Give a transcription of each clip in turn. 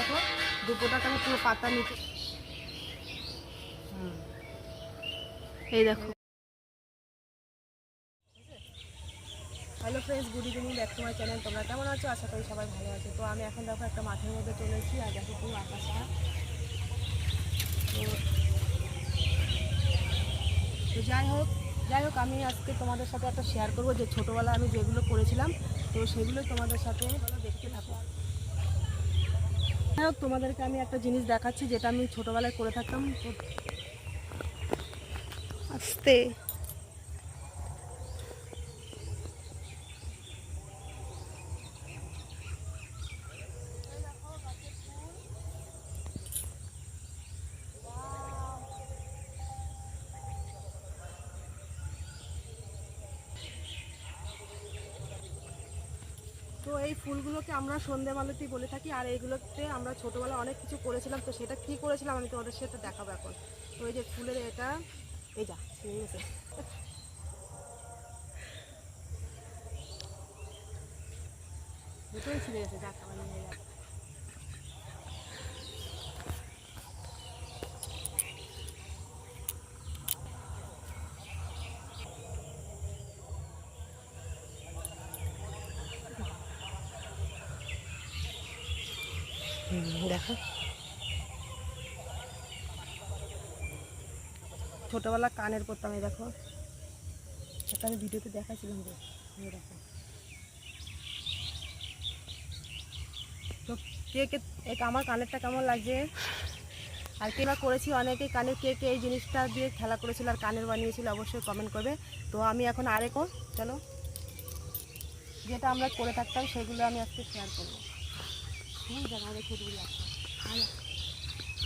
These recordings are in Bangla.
দেখো দুপোটাকে আমি পুরো পাতা নিচে। এই দেখো। Hello friends good evening back to my channel তোমরা কেমন আছো? আশা করি সবাই ভালো আছো। তো আমি এখন দেখো একটা মাঠের মধ্যে চলেছি আর দেখো পুরো আকাশটা। তো যাই হোক যাই হোক, আমি আজকে তোমাদের সাথে একটা শেয়ার করব। যে ছোটোবেলায় আমি যেগুলো করেছিলাম, তো সেগুলো তোমাদের সাথে দেখতে থাকো। যাই তোমাদেরকে আমি একটা জিনিস দেখাচ্ছি যেটা আমি ছোটোবেলায় করে থাকতাম। আস্তে। তো এই ফুলগুলোকে আমরা সন্ধেবেলাতেই বলে থাকি, আর এইগুলোতে আমরা ছোটোবেলায় অনেক কিছু করেছিলাম, তো সেটা কী করেছিলাম আমি তোমাদের সাথে দেখাবো এখন। তো এই যে ফুলের এটা, এই যা গেছে দুটোই ছিঁড়ে গেছে যাক আমার নিয়ে দেখো। ছোটোবেলা কানের পরতাম এই দেখো। এটা আমি ভিডিওতে দেখাছিলাম যে দেখো। তো কে কে আমার কানেরটা কেমন লাগছে? আর কে বা করেছি? অনেকে কানের কে কে এই জিনিসটা দিয়ে খেলা করেছিল আর কানের বানিয়েছিল, অবশ্যই কমেন্ট করবে। তো আমি এখন আরেকও, চলো। যেটা আমরা করে থাকতাম, সেগুলো আমি আজকে শেয়ার করব।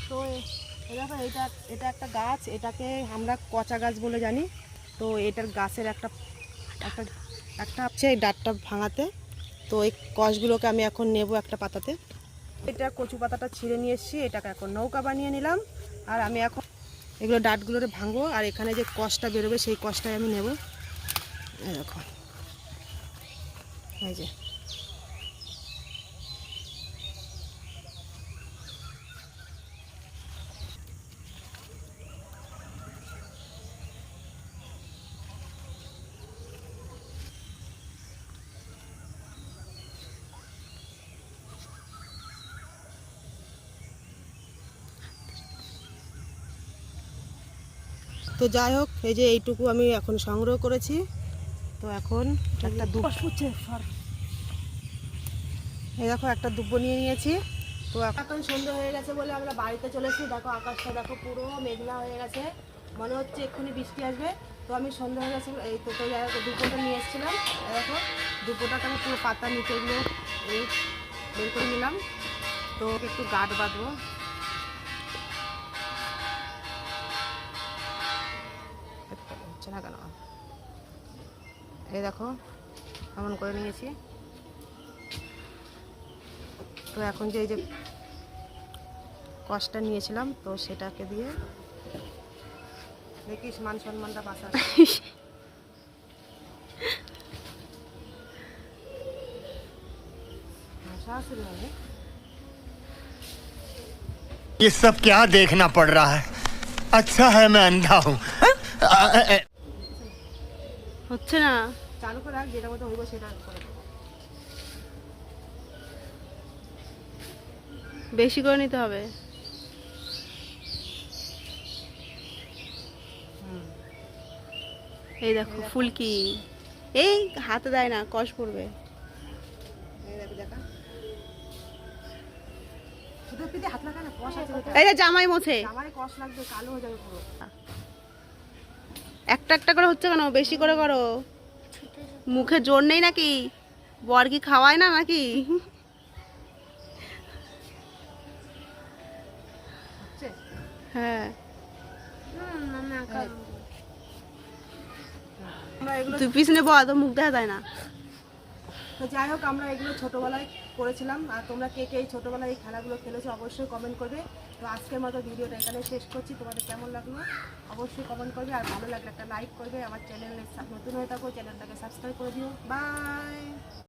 তো দেখো, এটা এটা একটা গাছ, এটাকে আমরা কচা গাছ বলে জানি। তো এটার গাছের একটা একটা একটা হচ্ছে এই ডাটটা ভাঙাতে। তো এই কষগুলোকে আমি এখন নেব একটা পাতাতে। এটা কচু পাতাটা ছিঁড়ে নিয়ে এসেছি, এটাকে এখন নৌকা বানিয়ে নিলাম। আর আমি এখন এগুলো ডাটগুলোরে ভাঙবো, আর এখানে যে কষটা বেরোবে, সেই কষটাই আমি নেব। দেখো। এই যে। তো যাই হোক এই যে এইটুকু আমি এখন সংগ্রহ করেছি। তো এখন একটা এই দেখো একটা দুব্বো নিয়ে নিয়েছি। তো এখন সন্ধ্যে হয়ে গেছে বলে আমরা বাড়িতে চলেছি দেখো আকাশটা দেখো পুরো মেঘলা হয়ে গেছে। মনে হচ্ছে এক্ষুনি বৃষ্টি আসবে। তো আমি সন্ধ্যে হয়ে গেছে এই তো দুপুরটা নিয়ে এসেছিলাম। দেখো দুপুরটাকে আমি পুরো পাতা নিচেগুলো এই বের করে নিলাম। তো একটু গাঢ় বাঁধবো। না কেন এই দেখো এমন করে নিয়েছি তো এখন যে এই যে কষ্টটা নিয়েছিলাম তো সেটাকে দিয়ে দেখিস মান সম্মানটা বাঁচা ভাষা আছে রে অনেক। ये सब क्या देखना पड़ रहा है अच्छा है मैं अंधा हूँ হচ্ছে না? চালু করে রাখ যেটা মতো হইব সেটা করে বেশি করে নিতে হবে? এই দেখো ফুলকি। এই হাতে দেয় না কষ পড়বে। এই দেখো দেখা। শুধু পিঠে হাত লাগা না কষ আছে এই যে জামাই মোছে। আমারই কষ লাগবে কালো হয়ে যাবে পুরো। একটা একটা করে হচ্ছে কেন? বেশি করে করো। মুখে জোর নেই নাকি? বর কি খাওয়ায় না নাকি? হ্যাঁ। তুই পিছনে বল তো মুখ দেখা যায় না। যাই হোক, আমরা এগুলো ছোটোবেলায় করেছিলাম। আর তোমরা কে কে এই ছোটোবেলায় এই খেলাগুলো খেলেছো অবশ্যই কমেন্ট করবে। তো আজকের মতো ভিডিওটা এখানে শেষ করছি। তোমাদের কেমন লাগল অবশ্যই কমেন্ট করবে আর ভালো লাগলে একটা লাইক করবে। আমার চ্যানেলে নতুন হয়ে থাকো চ্যানেলটাকে সাবস্ক্রাইব করে দিও। বাই